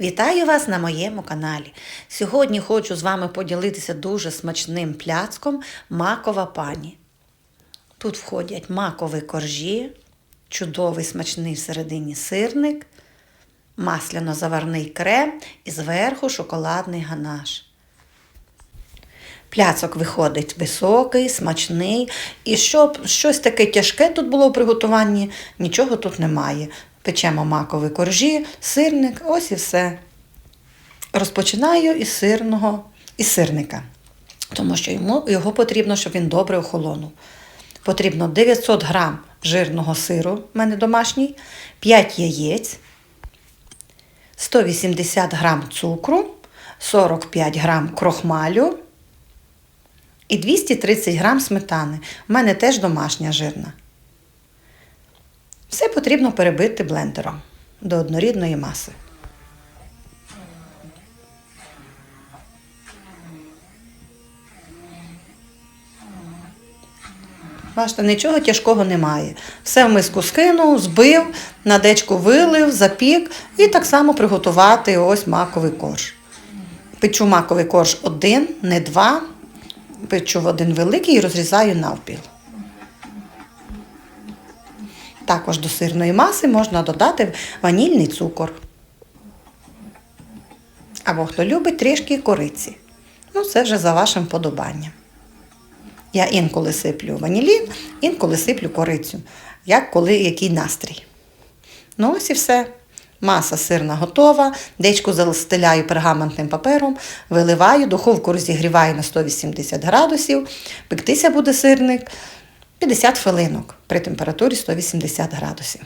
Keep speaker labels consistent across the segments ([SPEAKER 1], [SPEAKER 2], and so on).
[SPEAKER 1] Вітаю вас на моєму каналі. Сьогодні хочу з вами поділитися дуже смачним пляцком макова пані. Тут входять макові коржі, чудовий смачний всередині сирник, масляно-заварний крем і зверху шоколадний ганаш. Пляцок виходить високий, смачний. І щоб щось таке тяжке тут було в приготуванні, нічого тут немає. Печемо макові коржі, сирник, ось і все. Розпочинаю із сирного, із сирника, тому що йому, його потрібно, щоб він добре охолонув. Потрібно 900 грам жирного сиру, в мене домашній, 5 яєць, 180 грам цукру, 45 грам крохмалю і 230 грам сметани. У мене теж домашня жирна. Все потрібно перебити блендером до однорідної маси. Бачите, нічого тяжкого немає. Все в миску скинув, збив, на дечку вилив, запік і так само приготувати ось маковий корж. Печу маковий корж один, не два. Печу в один великий і розрізаю навпіл. Також до сирної маси можна додати ванільний цукор. Або хто любить трішки кориці. Ну, це вже за вашим вподобанням. Я інколи сиплю ванілін, інколи сиплю корицю, як коли який настрій. Ну, ось і все. Маса сирна готова, дечку застеляю пергаментним папером, виливаю, духовку розігріваю на 180 градусів, пектися буде сирник 50 хвилинок при температурі 180 градусів.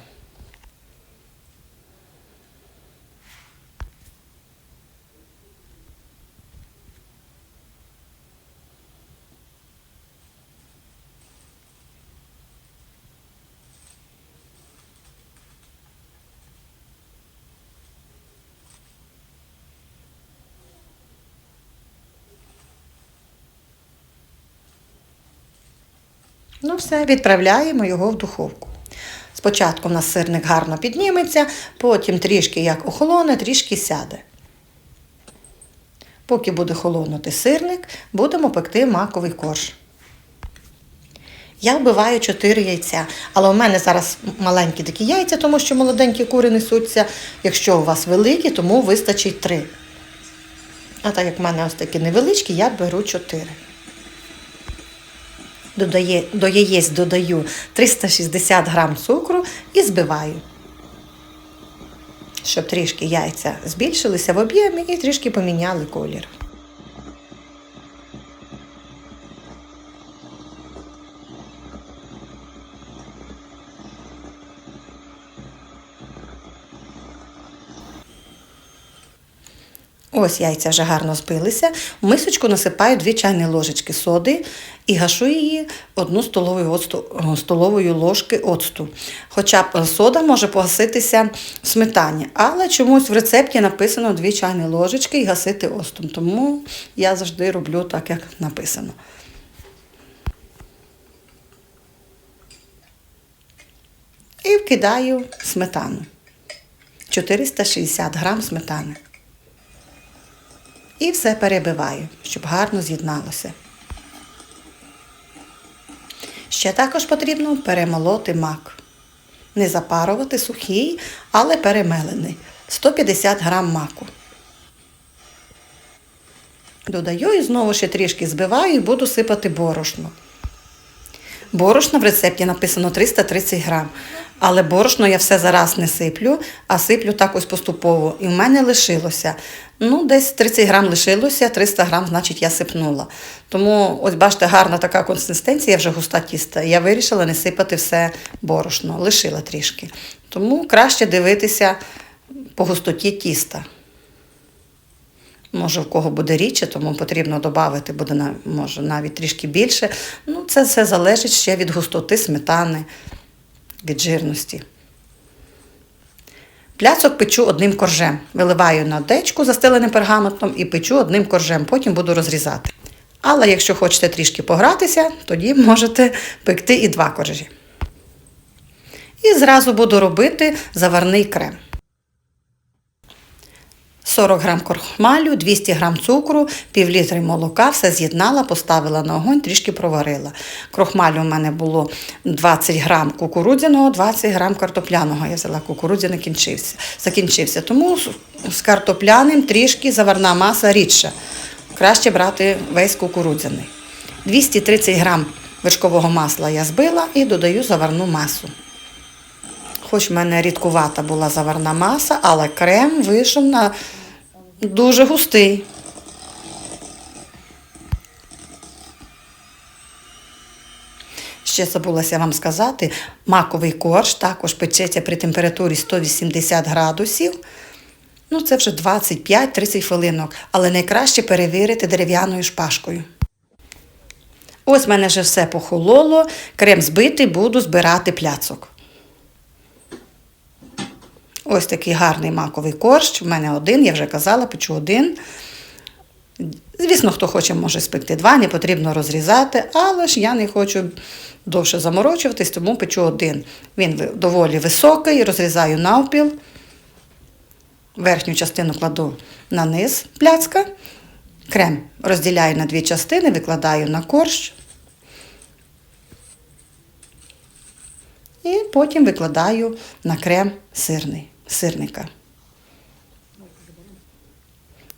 [SPEAKER 1] Ну, все, відправляємо його в духовку. Спочатку у нас сирник гарно підніметься, потім трішки як охолоне, трішки сяде. Поки буде холонути сирник, будемо пекти маковий корж. Я вбиваю 4 яйця, але у мене зараз маленькі такі яйця, тому що молоденькі кури несуться. Якщо у вас великі, тому вистачить 3. А так як в мене ось такі невеличкі, я беру 4. Додає, до яєць додаю 360 грам цукру і збиваю. Щоб трішки яйця збільшилися в об'ємі і трішки поміняли колір. Ось яйця вже гарно збилися. В мисочку насипаю 2 чайні ложечки соди і гашу її одну столовою, оцту, столовою ложки оцту. Хоча б сода може погаситися в сметані, але чомусь в рецепті написано 2 чайні ложечки і гасити оцтом. Тому я завжди роблю так, як написано. І вкидаю сметану. 460 грам сметани. І все перебиваю, щоб гарно з'єдналося. Ще також потрібно перемолоти мак. Не запарувати сухий, але перемелений. 150 грам маку. Додаю і знову ще трішки збиваю і буду сипати борошно. Борошно в рецепті написано 330 грам. Але борошно я все зараз не сиплю, а сиплю так ось поступово. І в мене лишилося. Ну, десь 30 грам лишилося, 300 грам, значить, я сипнула. Тому, ось бачите, гарна така консистенція, вже густа тіста. Я вирішила не сипати все борошно, лишила трішки. Тому краще дивитися по густоті тіста. Може, в кого буде рідше, тому потрібно додати, буде може навіть трішки більше. Ну, це все залежить ще від густоти сметани, від жирності. Пляцок печу одним коржем. Виливаю на дечку застеленим пергаментом і печу одним коржем, потім буду розрізати. Але якщо хочете трішки погратися, тоді можете пекти і два коржі. І зразу буду робити заварний крем. 40 грам крохмалю, 200 грам цукру, пів літри молока, все з'єднала, поставила на огонь, трішки проварила. Крохмалю у мене було 20 грам кукурудзяного, 20 грам картопляного. Я взяла кукурудзяний кінчився, закінчився. Тому з- картопляним трішки заварна маса рідша. Краще брати весь кукурудзяний. 230 грам вершкового масла я збила і додаю заварну масу. Хоч в мене рідкувата була заварна маса, але крем вийшов на дуже густий. Ще забулася вам сказати, маковий корж також печеться при температурі 180 градусів. Ну, це вже 25-30 хвилинок, але найкраще перевірити дерев'яною шпажкою. Ось в мене вже все похололо, крем збитий, буду збирати пляцок. Ось такий гарний маковий корж. У мене один, я вже казала, печу один. Звісно, хто хоче, може спекти два, не потрібно розрізати, але ж я не хочу довше заморочуватись, тому печу один. Він доволі високий, розрізаю навпіл. Верхню частину кладу на низ пляцка. Крем розділяю на дві частини, викладаю на корж. І потім викладаю на крем сирний, сирника.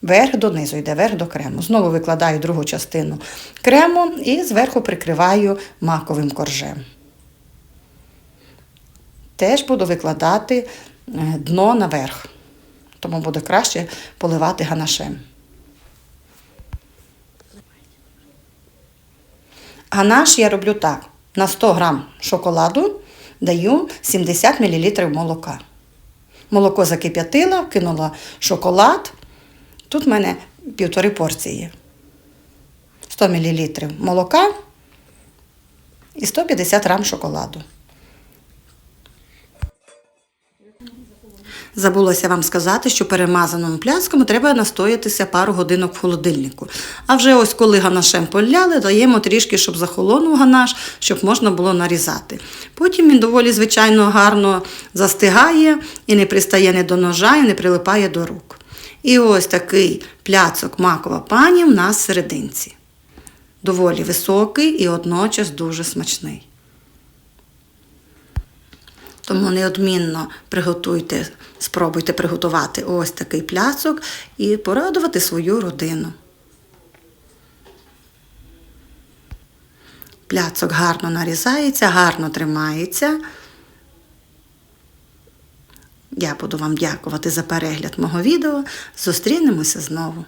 [SPEAKER 1] Верх донизу йде, верх до крему. Знову викладаю другу частину крему і зверху прикриваю маковим коржем. Теж буду викладати е, дно наверх, тому буде краще поливати ганашем. Ганаш я роблю так: на 100 грам шоколаду даю 70 мл молока. Молоко закип'ятила, кинула шоколад. Тут в мене півтори порції. 100 мл молока і 150 грам шоколаду. Забулося вам сказати, що перемазаному пляцкому треба настоятися пару годинок в холодильнику. А вже ось коли ганашем поляли, даємо трішки, щоб захолонув ганаш, щоб можна було нарізати. Потім він доволі, звичайно, гарно застигає і не пристає ні до ножа, і не прилипає до рук. І ось такий пляцок макова пані в нас в серединці. Доволі високий і одночас дуже смачний. Тому неодмінно приготуйте, спробуйте приготувати ось такий пляцок і порадувати свою родину. Пляцок гарно нарізається, гарно тримається. Я буду вам дякувати за перегляд мого відео. Зустрінемося знову.